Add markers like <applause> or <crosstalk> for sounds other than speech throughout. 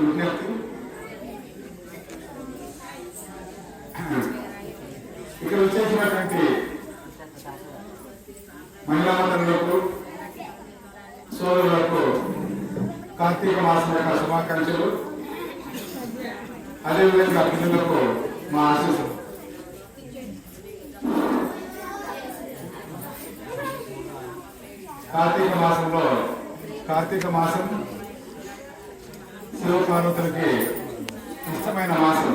విజ్ఞప్తి <coughs> ఇక్కడ వచ్చేసినటువంటి మహిళా మండలకు సోదరులకు కార్తీక మాసం యొక్క శుభాకాంక్షలు. అదేవిధంగా పిల్లలకు మా ఆశీస్సులు. కార్తీక మాసంలో కార్తీక మాసం శివపార్వతులకి ఇష్టమైన మాసం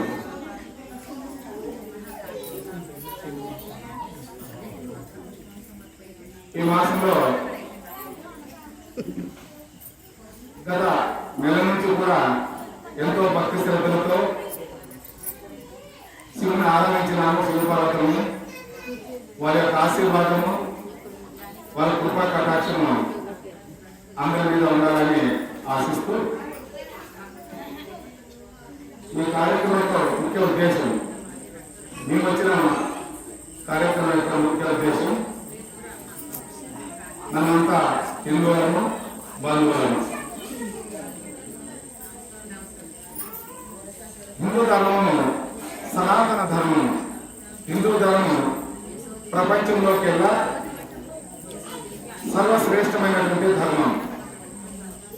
ఈ మాసంలో గత నెల నుంచి కూడా ఎంతో భక్తి శ్రద్ధలతో శివుని ఆరాధించినాము శివపార్వతులను వారి యొక్క ఆశీర్వాదము వారి కృపా కటాక్షము అందరి మీద ఉండాలని ఆశిస్తూ ఈ కార్యక్రమం యొక్క ముఖ్య ఉద్దేశం మేము వచ్చిన కార్యక్రమం యొక్క ముఖ్య ఉద్దేశం నన్నంతా హిందువులను బంధువులను. హిందూ ధర్మము సనాతన ధర్మం హిందూ ధర్మం ప్రపంచంలోకెల్లా సర్వశ్రేష్టమైనటువంటి ధర్మం.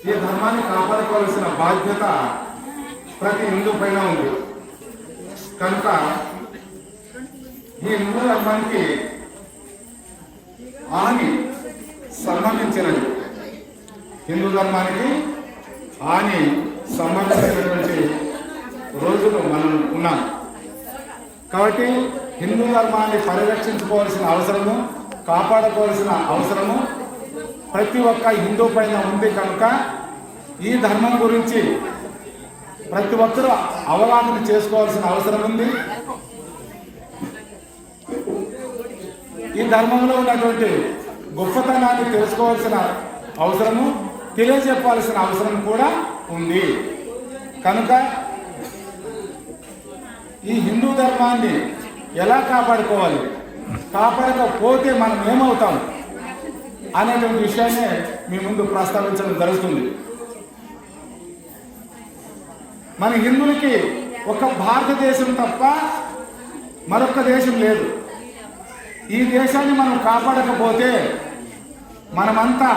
ఈ ధర్మాన్ని కాపాడుకోవాల్సిన బాధ్యత ప్రతి హిందూ పైన ఉంది. కనుక ఈ హిందూ ధర్మానికి హాని సంబంధించినది. హిందూ ధర్మానికి హాని సంబంధించినటువంటి రోజులు మనం ఉన్నాం. కాబట్టి హిందూ ధర్మాన్ని పరిరక్షించుకోవాల్సిన అవసరము కాపాడుకోవాల్సిన అవసరము ప్రతి ఒక్క హిందూ పైన ఉంది కనుక ఈ ధర్మం గురించి ప్రతి ఒక్కరూ అవగాహన చేసుకోవాల్సిన అవసరం ఉంది. ఈ ధర్మంలో ఉన్నటువంటి గొప్పతనాన్ని తెలుసుకోవాల్సిన అవసరము తెలియజెప్పాల్సిన అవసరం కూడా ఉంది. కనుక ఈ హిందూ ధర్మాన్ని ఎలా కాపాడుకోవాలి కాపాడకపోతే మనం ఏమవుతాం అనేటువంటి విషయాన్ని మీ ముందు ప్రస్తావించడం జరుగుతుంది. మన హిందువులకి ఒక భారతదేశం తప్ప మరొక దేశం లేదు. ఈ దేశాన్ని మనం కాపాడకపోతే మనమంతా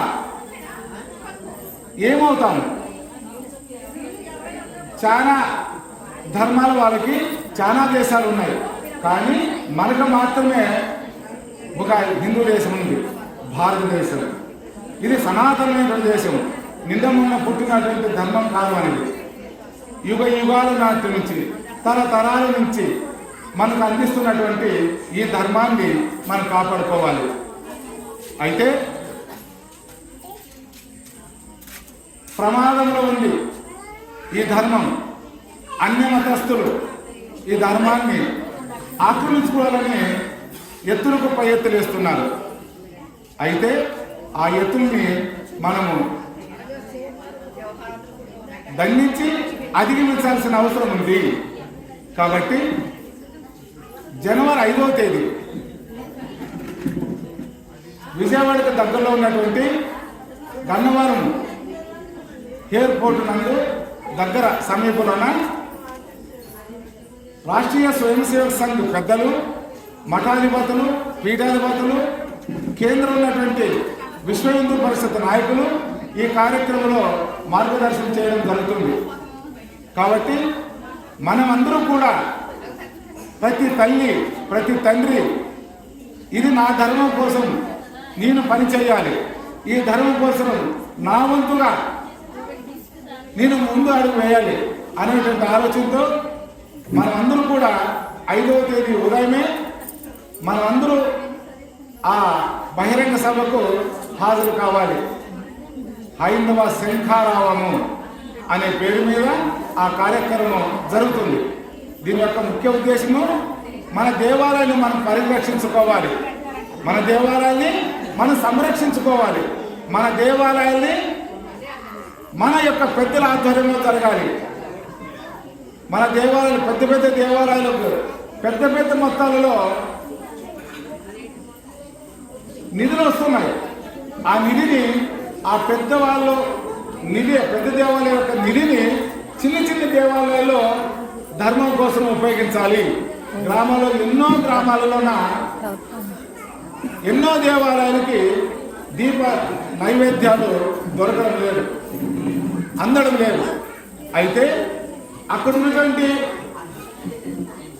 ఏమవుతాం చాలా ధర్మాల వాళ్ళకి చాలా దేశాలు ఉన్నాయి. కానీ మనకు మాత్రమే ఒక హిందూ దేశం ఉంది భారతదేశం. ఇది సనాతనమైనటువంటి దేశం. నిందమున్న పుట్టినటువంటి ధర్మం కాదు అనేది. యుగ యుగాలు నాటి నుంచి తరతరాల నుంచి మనకు అందిస్తున్నటువంటి ఈ ధర్మాన్ని మనం కాపాడుకోవాలి. అయితే ప్రమాదంలో ఉంది ఈ ధర్మం అన్య మతస్థులు ఈ ధర్మాన్ని ఆక్రమించుకోవాలని ఎత్తులకు పై ఎత్తులు వేస్తున్నారు. అయితే ఆ ఎత్తుల్ని మనము దండించి అధిగమించాల్సిన అవసరం ఉంది. కాబట్టి జనవరి ఐదవ తేదీ విజయవాడకు దగ్గరలో ఉన్నటువంటి గన్నవరం ఎయిర్పోర్ట్ నందు దగ్గర సమీపంలోన రాష్ట్రీయ స్వయం సేవక సంఘ్ పెద్దలు మఠాధిపతులు పీఠాధిపతులు కేంద్రంలో ఉన్నటువంటి విశ్వ హిందూ పరిషత్ నాయకులు ఈ కార్యక్రమంలో మార్గదర్శనం చేయడం జరుగుతుంది. కాబట్టి మనమందరం కూడా ప్రతి తల్లి ప్రతి తండ్రి ఇది నా ధర్మం కోసం నేను పని చేయాలి. ఈ ధర్మం కోసం నా వంతుగా నేను ముందు అడుగు వేయాలి అనేటువంటి ఆలోచనతో మనమందరూ కూడా ఐదవ తేదీ ఉదయమే మనమందరూ ఆ బహిరంగ సభకు హాజరు కావాలి. హైందవ శంఖారావము. అనే పేరు మీద ఆ కార్యక్రమం జరుగుతుంది. దీని యొక్క ముఖ్య ఉద్దేశము మన దేవాలయాన్ని మనం పరిరక్షించుకోవాలి. మన దేవాలయాన్ని మనం సంరక్షించుకోవాలి. మన దేవాలయాల్ని మన యొక్క పెద్దల ఆధ్వర్యంలో జరగాలి. మన దేవాలయాలు పెద్ద పెద్ద దేవాలయాలకు పెద్ద పెద్ద మొత్తాలలో నిధులు వస్తున్నాయి. ఆ నిధిని ఆ పెద్ద వాళ్ళు నిధి పెద్ద దేవాలయం యొక్క నిధిని చిన్న ధర్మం కోసం ఉపయోగించాలి. గ్రామాల్లో ఎన్నో గ్రామాలలోన ఎన్నో దేవాలయాలకి దీప నైవేద్యాలు దొరకడం లేదు. అందడం లేదు. అయితే అక్కడ ఉన్నటువంటి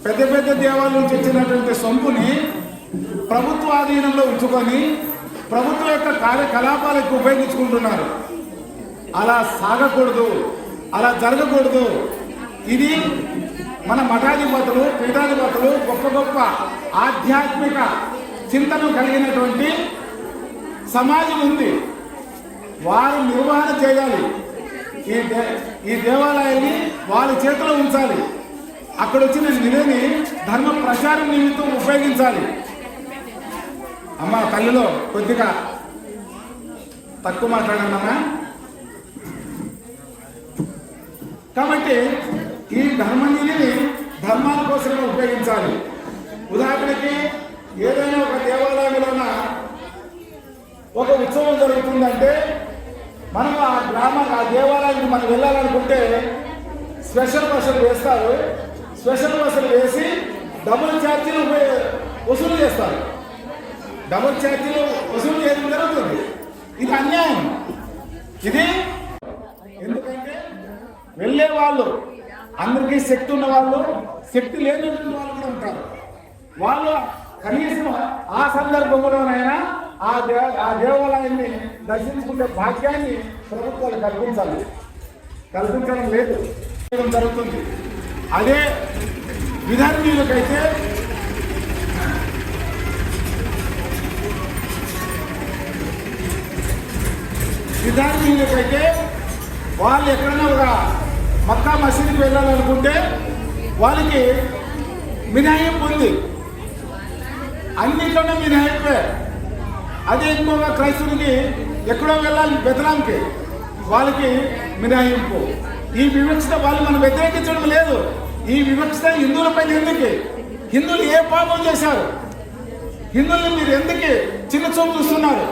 పెద్ద పెద్ద దేవాలయం నుంచి వచ్చినటువంటి సొంపుని ప్రభుత్వ ఆధీనంలో ఉంచుకొని ప్రభుత్వం యొక్క కార్యకలాపాలకు ఉపయోగించుకుంటున్నారు. అలా సాగకూడదు అలా జరగకూడదు. ఇది మన మఠాధిపతులు పీఠాధిపతులు గొప్ప గొప్ప ఆధ్యాత్మిక చింతన కలిగినటువంటి సమాజం ఉంది. వారు నిర్వహణ చేయాలి. ఈ దే ఈ దేవాలయాన్ని వాళ్ళ చేతిలో ఉంచాలి. అక్కడ వచ్చిన నిధిని ధర్మ ప్రచారం నిమిత్తం ఉపయోగించాలి. అమ్మ తల్లిలో కొద్దిగా తక్కువ మాట్లాడండి అమ్మా కాబట్టి ఈ ధర్మ నిధిని ధర్మాల కోసమే ఉపయోగించాలి. ఉదాహరణకి ఏదైనా ఒక దేవాలయంలోన ఒక ఉత్సవం జరుగుతుందంటే మనం ఆ గ్రామ ఆ దేవాలయానికి మనం వెళ్ళాలనుకుంటే స్పెషల్ బస్సులు వేస్తారు. స్పెషల్ బస్సులు వేసి డబుల్ ఛార్జీలు వసూలు చేస్తారు. డబుల్ ఛార్జీలు వసూలు చేయడం జరుగుతుంది. ఇది అన్యాయం. ఇది వాళ్ళు. అందరికీ శక్తి ఉన్న వాళ్ళు శక్తి లేనటువంటి వాళ్ళు కూడా ఉంటారు. వాళ్ళు కనీసం ఆ సందర్భంలోనైనా ఆ దే ఆ దేవాలయాన్ని దర్శించుకునే భాగ్యాన్ని ప్రభుత్వాలు కల్పించాలి. కల్పించడం లేదు. జరుగుతుంది. అదే విధానీయులకైతే విధానీయులకైతే వాళ్ళు ఎక్కడైనా ఒక మక్కా మసీదుకి వెళ్ళాలనుకుంటే వాళ్ళకి మినహాయింపు ఉంది. అన్నిట్లోనే మినహాయింపే. అదే ఎక్కువగా క్రైస్తవునికి ఎక్కడో వెళ్ళాలి బెతలాంకి వాళ్ళకి మినహాయింపు. ఈ వివక్షత వాళ్ళు మనం వ్యతిరేకించడం లేదు. ఈ వివక్షత హిందువులపై ఎందుకు? హిందువులు ఏ పాపం చేశారు? హిందువుల్ని మీరు ఎందుకు చిన్న చూపు చూస్తున్నారు?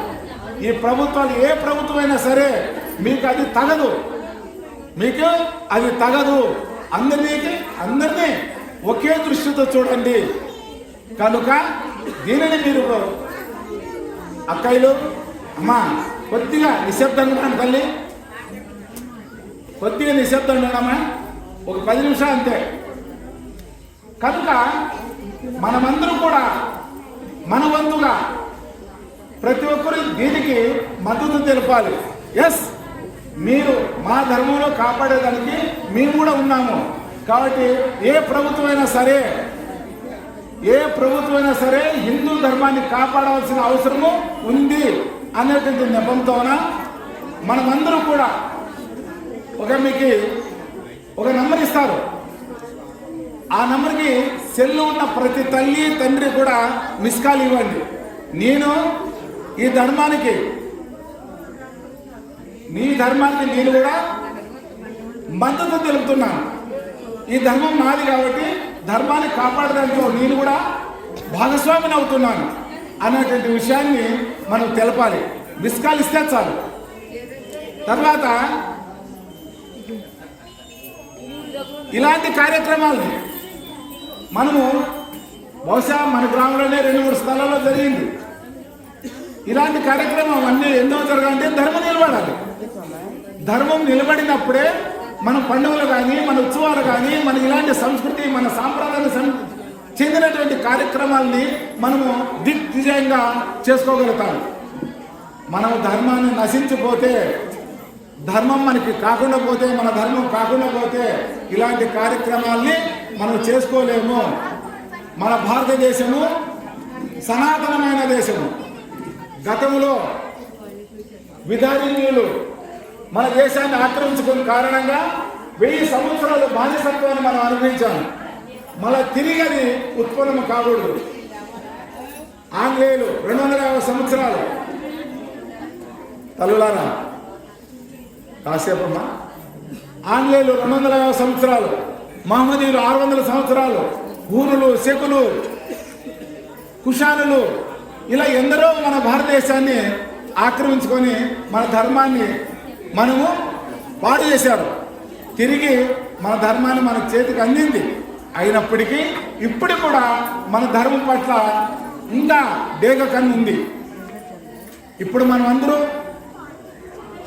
ఈ ప్రభుత్వాలు ఏ ప్రభుత్వం అయినా సరే మీకు అది తగదు. మీకు అది తగదు. అందరినీ అందరినీ ఒకే దృష్టితో చూడండి. కనుక దీనిని మీరు అక్కయ్యలు అమ్మా కొద్దిగా నిశ్శబ్దంగా ఉన్నాను తల్లి. కొద్దిగా నిశ్శబ్దం ఉండమ్మా ఒక పది నిమిషాలు అంతే. కనుక మనమందరం కూడా మన వంతుగా ప్రతి ఒక్కరు దీనికి మద్దతు తెలపాలి. ఎస్ మీరు మా ధర్మంలో కాపాడేదానికి మేము కూడా ఉన్నాము. కాబట్టి ఏ ప్రభుత్వమైనా సరే ఏ ప్రభుత్వమైనా సరే హిందూ ధర్మాన్ని కాపాడవలసిన అవసరము ఉంది అనేటువంటి నెపంతోన మనమందరం కూడా ఒక మీకు ఒక నెంబర్ ఇస్తారు. ఆ నెంబర్కి సెల్ ఉన్న ప్రతి తల్లి తండ్రి కూడా మిస్ కాల్ ఇవ్వండి. నేను ఈ ధర్మానికి నీ ధర్మానికి నేను కూడా మద్దతు తెలుపుతున్నాను. ఈ ధర్మం నాది కాబట్టి ధర్మాన్ని కాపాడడంతో నేను కూడా భాగస్వామిని అవుతున్నాను అనేటువంటి విషయాన్ని మనం తెలపాలి. మిస్కాల్ ఇస్తే చాలు. తర్వాత ఇలాంటి కార్యక్రమాల్ని మనము బహుశా మన గ్రామంలోనే రెండు మూడు స్థలాల్లో జరిగింది. ఇలాంటి కార్యక్రమం అన్నీ ఎన్నో జరగాలంటే ధర్మం నిలబడాలి. ధర్మం నిలబడినప్పుడే మన పండుగలు కానీ మన ఉత్సవాలు కానీ మన ఇలాంటి సంస్కృతి మన సాంప్రదాయానికి సం- చెందినటువంటి కార్యక్రమాల్ని మనము దిగ్విజయంగా చేసుకోగలుగుతాం మనం ధర్మాన్ని నశించిపోతే ధర్మం మనకి కాకుండా పోతే మన ధర్మం కాకుండా పోతే ఇలాంటి కార్యక్రమాల్ని మనం చేసుకోలేము. మన భారతదేశము సనాతనమైన దేశము. గతంలో విధానియులు మన దేశాన్ని ఆక్రమించుకున్న కారణంగా వెయ్యి సంవత్సరాలు బానిసత్వాన్ని మనం అనుభవించాం. మళ్ళా తిరిగి అది ఉత్పన్నం కాకూడదు. ఆంగ్లేయులు రెండు వందల యాభై సంవత్సరాలు. తల్లులారా కాసేపమ్మా. ఆంగ్లేయులు రెండు వందల యాభై సంవత్సరాలు మహమ్మదీయులు ఆరు వందల సంవత్సరాలు ఊరులు శకులు కుషానులు ఇలా ఎందరో మన భారతదేశాన్ని ఆక్రమించుకొని మన ధర్మాన్ని మనము పాడు చేశారు తిరిగి మన ధర్మాన్ని మన చేతికి అందింది. అయినప్పటికీ ఇప్పుడు కూడా మన ధర్మం పట్ల ఇంకా డేగ కన్ను ఉంది. ఇప్పుడు మనం అందరూ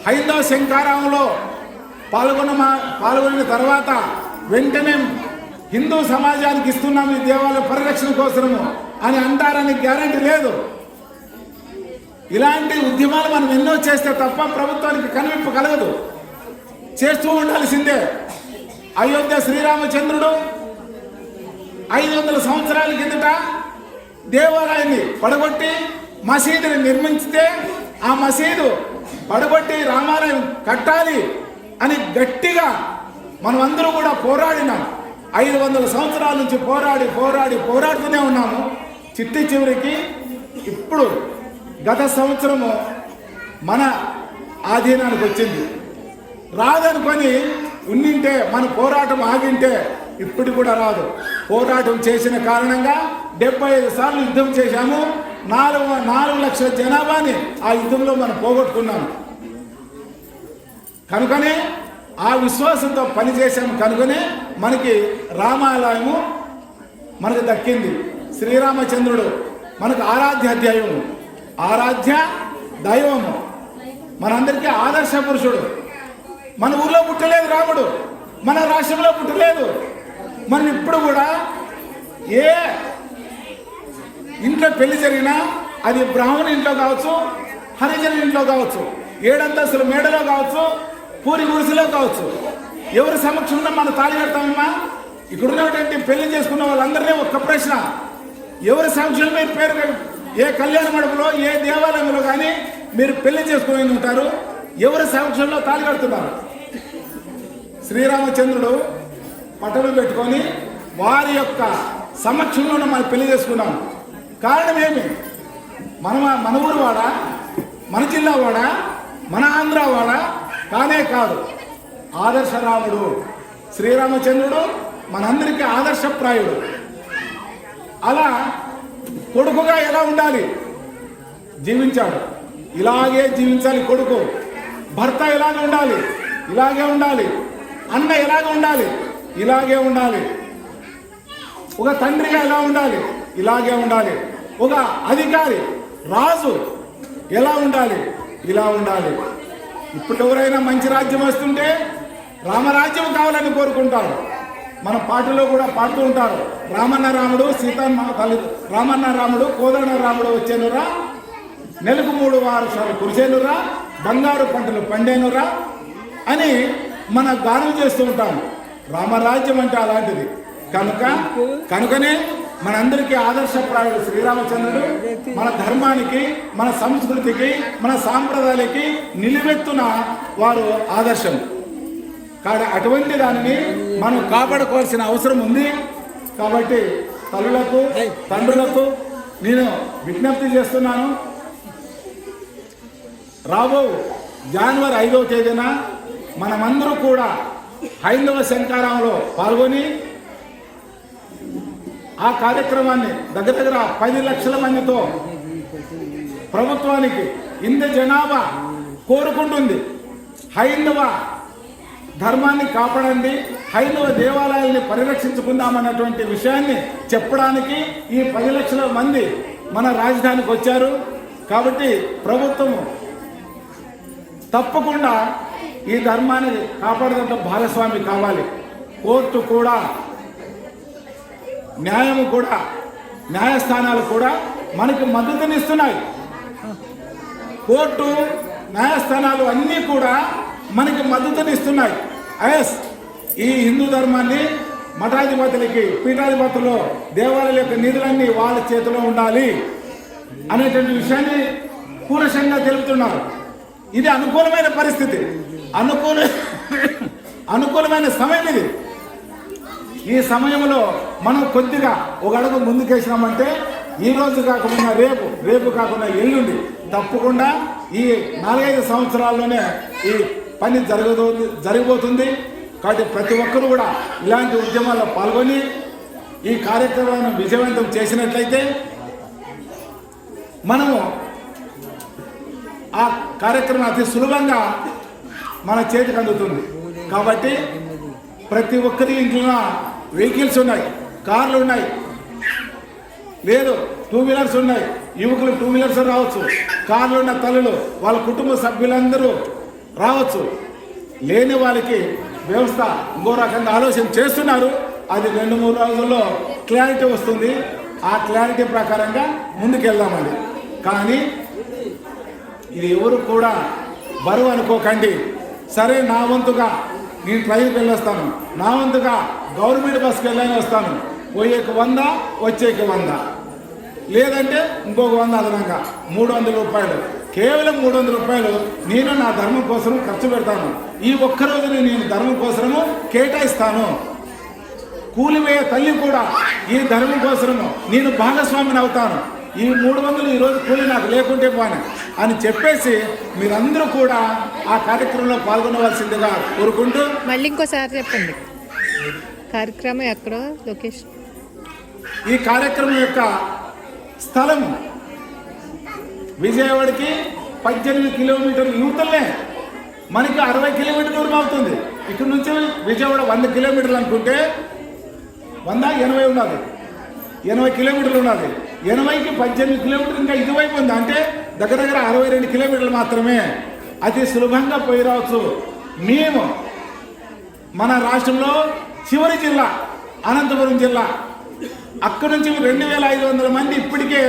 హైందవ శంకారావంలో పాల్గొన్న పాల్గొన్న తర్వాత వెంటనే హిందూ సమాజానికి ఇస్తున్నాము ఈ దేవాలయ పరిరక్షణ కోసము అని అంటారని గ్యారంటీ లేదు. ఇలాంటి ఉద్యమాలు మనం ఎన్నో చేస్తే తప్ప ప్రభుత్వానికి కనువిప్పు కలగదు. చేస్తూ ఉండాల్సిందే. అయోధ్య శ్రీరామచంద్రుడు ఐదు వందల సంవత్సరాల కిందట దేవాలయాన్ని పడగొట్టి మసీదుని నిర్మించితే ఆ మసీదు పడగొట్టి రామాలయం కట్టాలి అని గట్టిగా మనం అందరూ కూడా పోరాడినాం. ఐదు వందల సంవత్సరాల నుంచి పోరాడి పోరాడి పోరాడుతూనే ఉన్నాము. చిట్టి చివరికి ఇప్పుడు గత సంవత్సరము మన ఆధీనానికి వచ్చింది. రాదనుకొని ఉన్నింటే మన పోరాటం ఆగింటే ఇప్పుడు కూడా రాదు. పోరాటం చేసిన కారణంగా డెబ్బై ఐదు సార్లు యుద్ధం చేశాము. నాలుగు నాలుగు లక్షల జనాభాని ఆ యుద్ధంలో మనం పోగొట్టుకున్నాము. కనుకనే ఆ విశ్వాసంతో పనిచేసాము కనుకనే మనకి రామాలయము మనకు దక్కింది. శ్రీరామచంద్రుడు మనకు ఆరాధ్య అధ్యాయము. ఆరాధ్య దైవము మనందరికీ ఆదర్శ పురుషుడు. మన ఊర్లో పుట్టలేదు రాముడు. మన రాష్ట్రంలో పుట్టలేదు. మనం ఇప్పుడు కూడా ఏ ఇంట్లో పెళ్ళి జరిగినా అది బ్రాహ్మణ ఇంట్లో కావచ్చు హరిజన ఇంట్లో కావచ్చు ఏడంతస్తుల మేడలో కావచ్చు పూరి గుడిసెలో కావచ్చు. ఎవరి సమక్షంలో మనం తాళి కడతామమ్మా? ఇక్కడ ఉన్నటువంటి పెళ్ళి చేసుకున్న వాళ్ళందరినీ ఒక్క ప్రశ్న. ఎవరి సమక్షంలో పేరు ఏ కళ్యాణ మండపంలో ఏ దేవాలయంలో కానీ మీరు పెళ్ళి చేసుకుని ఉంటారు ఎవరి సమక్షంలో తాళి కడుతున్నారు? శ్రీరామచంద్రుడు పట్టలు పెట్టుకొని వారి యొక్క సమక్షంలోనే మనం పెళ్ళి చేసుకున్నాం. కారణం ఏమి? మన మన ఊరు వాడా? మన జిల్లా వాడా? మన ఆంధ్ర వాడా? కానే కాదు. ఆదర్శరాముడు శ్రీరామచంద్రుడు మనందరికీ ఆదర్శప్రాయుడు. అలా కొడుకుగా ఎలా ఉండాలి? జీవించాడు ఇలాగే జీవించాలి కొడుకు. భర్త ఎలాగ ఉండాలి? ఇలాగే ఉండాలి. అన్న ఎలాగ ఉండాలి? ఇలాగే ఉండాలి. ఒక తండ్రిగా ఎలా ఉండాలి? ఇలాగే ఉండాలి. ఒక అధికారి రాజు ఎలా ఉండాలి? ఇలా ఉండాలి. ఇప్పుడు ఎవరైనా మంచి రాజ్యం వస్తుంటే రామరాజ్యం కావాలని కోరుకుంటారు. మన పాటలో కూడా పాడుతూ ఉంటారు. రామన్న రాముడు సీతమ్మ తల్లి రామన్న రాముడు కోదన్న రాముడు వచ్చేనురా. నెలకు మూడు వారసాలు కురిసేనురా. బంగారు పంటలు పండేనురా అని మన గానం చేస్తూ ఉంటాం. రామరాజ్యం అంటే అలాంటిది. కనుక కనుకనే మనందరికీ ఆదర్శప్రాయుడు శ్రీరామచంద్రుడు మన ధర్మానికి మన సంస్కృతికి మన సాంప్రదాయాలకి నిలువెత్తున వారు ఆదర్శం. కానీ అటువంటి దానిని మనం కాపాడుకోవాల్సిన అవసరం ఉంది. కాబట్టి తల్లులకు తండ్రులకు నేను విజ్ఞప్తి చేస్తున్నాను. రాబో జనవరి ఐదవ తేదీన మనమందరూ కూడా హైందవ శంకారంలో పాల్గొని ఆ కార్యక్రమాన్ని దగ్గర దగ్గర పది లక్షల మందితో ప్రభుత్వానికి ఇంత జనాభా కోరుకుంటుంది. హైందవ ధర్మాన్ని కాపాడండి హైందవ దేవాలయాల్ని పరిరక్షించుకుందామన్నటువంటి విషయాన్ని చెప్పడానికి ఈ పది లక్షల మంది మన రాజధానికి వచ్చారు. కాబట్టి ప్రభుత్వం తప్పకుండా ఈ ధర్మాన్ని కాపాడదంటే భాగస్వామి కావాలి. కోర్టు కూడా న్యాయము కూడా న్యాయస్థానాలు కూడా మనకి మద్దతునిస్తున్నాయి. కోర్టు న్యాయస్థానాలు అన్నీ కూడా మనకి మద్దతునిస్తున్నాయి. ఎస్ ఈ హిందూ ధర్మాన్ని మఠాధిపతులకి పీఠాధిపతులు దేవాలయాల యొక్క నిధులన్నీ వాళ్ళ చేతిలో ఉండాలి అనేటువంటి విషయాన్ని కూరషంగా తెలుపుతున్నారు. ఇది అనుకూలమైన పరిస్థితి. అనుకూల అనుకూలమైన సమయం ఇది. ఈ సమయంలో మనం కొద్దిగా ఒక అడుగు ముందుకేసినామంటే ఈ రోజు కాకుండా రేపు రేపు కాకుండా ఎల్లుండి తప్పకుండా ఈ నాలుగైదు సంవత్సరాల్లోనే ఈ పని జరగదు జరిగిపోతుంది. కాబట్టి ప్రతి ఒక్కరూ కూడా ఇలాంటి ఉద్యమాల్లో పాల్గొని ఈ కార్యక్రమాన్ని విజయవంతం చేసినట్లయితే మనము ఆ కార్యక్రమం అతి సులభంగా మన చేతికి అందుతుంది. కాబట్టి ప్రతి ఒక్కరి ఇంట్లో వెహికల్స్ ఉన్నాయి కార్లు ఉన్నాయి. లేదు టూ వీలర్స్ ఉన్నాయి. యువకులు టూ వీలర్స్ రావచ్చు. కార్లు ఉన్న తల్లులు వాళ్ళ కుటుంబ సభ్యులందరూ రావచ్చు. లేని వాళ్ళకి వ్యవస్థ ఇంకో రకంగా ఆలోచన చేస్తున్నారు. అది రెండు మూడు రోజుల్లో క్లారిటీ వస్తుంది. ఆ క్లారిటీ ప్రకారంగా ముందుకెళ్దామండి. కానీ ఇది ఎవరు కూడా బరువు అనుకోకండి. సరే నా వంతుగా నేను ట్రైన్కి వెళ్ళొస్తాను. నా వంతుగా గవర్నమెంట్ బస్కి వెళ్ళని వస్తాను. పోయేకి వంద వచ్చేకి వంద. లేదంటే ఇంకొక వంద అదనంగా మూడు వందల రూపాయలు. కేవలం మూడు వందల రూపాయలు నేను నా ధర్మం కోసం ఖర్చు పెడతాను. ఈ ఒక్క రోజుని నేను ధర్మం కోసము కేటాయిస్తాను. కూలిపోయే తల్లి కూడా ఈ ధర్మం కోసము నేను భాగస్వామిని అవుతాను. ఈ మూడు వందలు ఈరోజు కూలి నాకు లేకుంటే పోను అని చెప్పేసి మీరందరూ కూడా ఆ కార్యక్రమంలో పాల్గొనవలసిందిగా కోరుకుంటూ మళ్ళీ ఇంకోసారి చెప్పండి. కార్యక్రమం ఎక్కడో? లొకేషన్? ఈ కార్యక్రమం యొక్క స్థలం విజయవాడకి పద్దెనిమిది కిలోమీటర్లు యూతలే మనకి అరవై కిలోమీటర్ దూరం అవుతుంది. ఇక్కడ నుంచి విజయవాడ వంద కిలోమీటర్లు అనుకుంటే వంద ఎనభై ఉన్నది. ఎనభై కిలోమీటర్లు ఉన్నది. ఎనభైకి పద్దెనిమిది కిలోమీటర్లు ఇంకా ఇటువైపు ఉంది. అంటే దగ్గర దగ్గర అరవై రెండు కిలోమీటర్లు మాత్రమే. అతి సులభంగా పోయి రావచ్చు. మేము మన రాష్ట్రంలో చివరి జిల్లా అనంతపురం జిల్లా. అక్కడి నుంచి రెండు వేల ఐదు వందల మంది ఇప్పటికే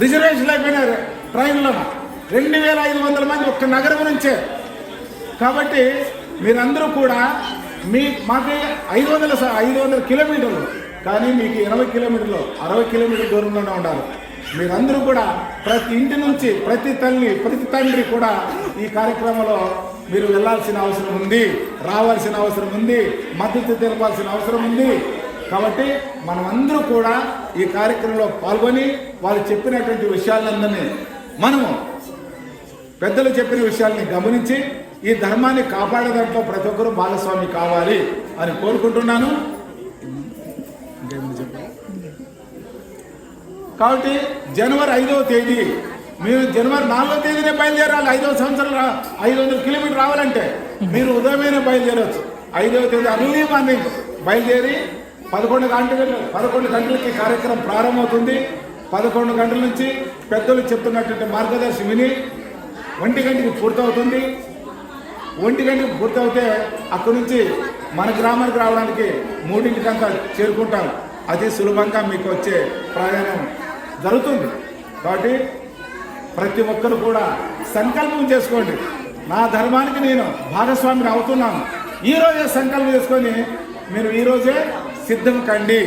రిజర్వేషన్ అయిపోయినారు ట్రైన్లో రెండు వేల ఐదు వందల మంది ఒక్క నగరం నుంచే. కాబట్టి మీరందరూ కూడా మీ మాకు ఐదు వందల ఐదు వందల కిలోమీటర్లు కానీ మీకు ఎనభై కిలోమీటర్లు అరవై కిలోమీటర్ల దూరంలోనే ఉండాలి. మీరందరూ కూడా ప్రతి ఇంటి నుంచి ప్రతి తల్లి ప్రతి తండ్రి కూడా ఈ కార్యక్రమంలో మీరు వెళ్ళాల్సిన అవసరం ఉంది రావాల్సిన అవసరం ఉంది మద్దతు తెలపాల్సిన అవసరం ఉంది. కాబట్టి మనమందరూ కూడా ఈ కార్యక్రమంలో పాల్గొని వాళ్ళు చెప్పినటువంటి విషయాలందరినీ మనము పెద్దలు చెప్పిన విషయాల్ని గమనించి ఈ ధర్మాన్ని కాపాడే దాంట్లో ప్రతి ఒక్కరూ భాగస్వామి కావాలి అని కోరుకుంటున్నాను. కాబట్టి జనవరి ఐదవ తేదీ మీరు జనవరి నాలుగో తేదీనే బయలుదేరాలి. ఐదవ సంవత్సరం ఐదు వందల కిలోమీటర్ రావాలంటే మీరు ఉదయమైనా బయలుదేరవచ్చు ఐదవ తేదీ అర్లీ మార్నింగ్ బయలుదేరి పదకొండు గంటలు పదకొండు గంటలకి కార్యక్రమం ప్రారంభమవుతుంది. పదకొండు గంటల నుంచి పెద్దలు చెప్తున్నటువంటి మార్గదర్శి విని ఒంటి గంటకి పూర్తవుతుంది. ఒంటి గంటకి పూర్తవుతే అక్కడి నుంచి మన గ్రామానికి రావడానికి మూడింటికంతా చేరుకుంటాం. అది సులభంగా మీకు వచ్చే ప్రయాణం జరుగుతుంది. కాబట్టి ప్రతి ఒక్కరు కూడా సంకల్పం చేసుకోండి. నా ధర్మానికి నేను భాగస్వామిని అవుతున్నాను. ఈ రోజే సంకల్పం చేసుకొని మీరు ఈరోజే సిద్ధం కండి.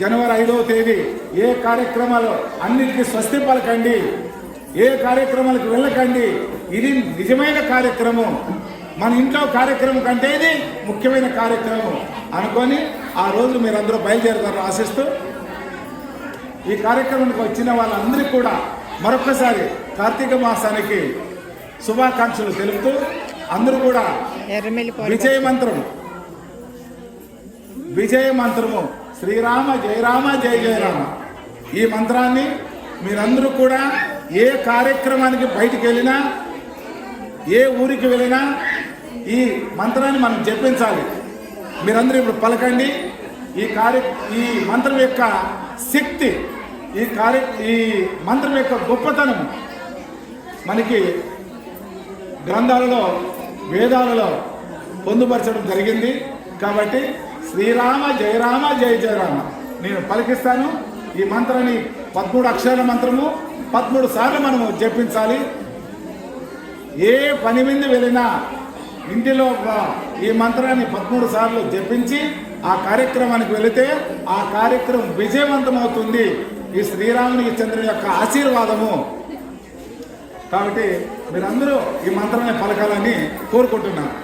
జనవరి ఐదవ తేదీ ఏ కార్యక్రమాలు అన్నిటికీ స్వస్తి పలకండి ఏ కార్యక్రమాలకు వెళ్ళకండి ఇది నిజమైన కార్యక్రమం. మన ఇంట్లో కార్యక్రమం కంటే ఇది ముఖ్యమైన కార్యక్రమం అనుకొని ఆ రోజు మీరందరూ బయలుదేరుతారు ఆశిస్తూ ఈ కార్యక్రమానికి వచ్చిన వాళ్ళందరికీ కూడా మరొకసారి కార్తీక మాసానికి శుభాకాంక్షలు తెలుపుతూ అందరూ కూడా విజయ మంత్రం విజయ మంత్రము శ్రీరామ జయరామ జయ జయరామ ఈ మంత్రాన్ని మీరందరూ కూడా ఏ కార్యక్రమానికి బయటికి వెళ్ళినా ఏ ఊరికి వెళ్ళినా ఈ మంత్రాన్ని మనం జపించాలి. మీరందరూ ఇప్పుడు పలకండి. ఈ కార్య ఈ మంత్రం యొక్క శక్తి ఈ కార్య ఈ మంత్రం యొక్క గొప్పతనం మనకి గ్రంథాలలో వేదాలలో పొందుపరచడం జరిగింది. కాబట్టి శ్రీరామ జయరామ జయ జయరామ నేను పలికిస్తాను. ఈ మంత్రాన్ని పదమూడు అక్షరాల మంత్రము పదమూడు సార్లు మనము జపించాలి. ఏ పని మీద వెళ్ళినా ఇంటిలో ఈ మంత్రాన్ని పదమూడు సార్లు జపించి ఆ కార్యక్రమానికి వెళితే ఆ కార్యక్రమం విజయవంతం అవుతుంది ఈ శ్రీరామునికి చంద్రుని యొక్క ఆశీర్వాదము. కాబట్టి మీరందరూ ఈ మంత్రాన్ని పలకాలని కోరుకుంటున్నాను.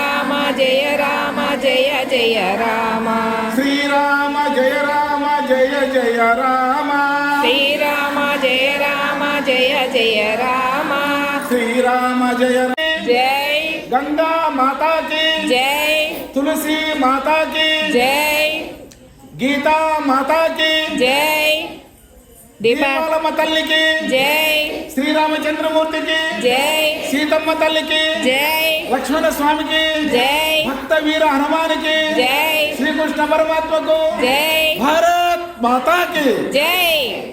జయ రామ జయ జయ రామ. శ్రీరామ జయ రామ జయ జయ రామ. శ్రీరామ జయ రామ జయ జయ రామ. శ్రీరామ జయ జై. గంగా మాతా కి జై. తులసి మాతా కి జై. గీతా మాతా కి జై. దీపాలమ్మ తల్లికి. జై. శ్రీరామచంద్రమూర్తికి. జై. సీతమ్మ తల్లికి. జై. లక్ష్మణ స్వామికి. జై. భక్త వీర హనుమానికి. జై. శ్రీకృష్ణ పరమాత్మకు. జై. భారత్ మాతాకి. జై.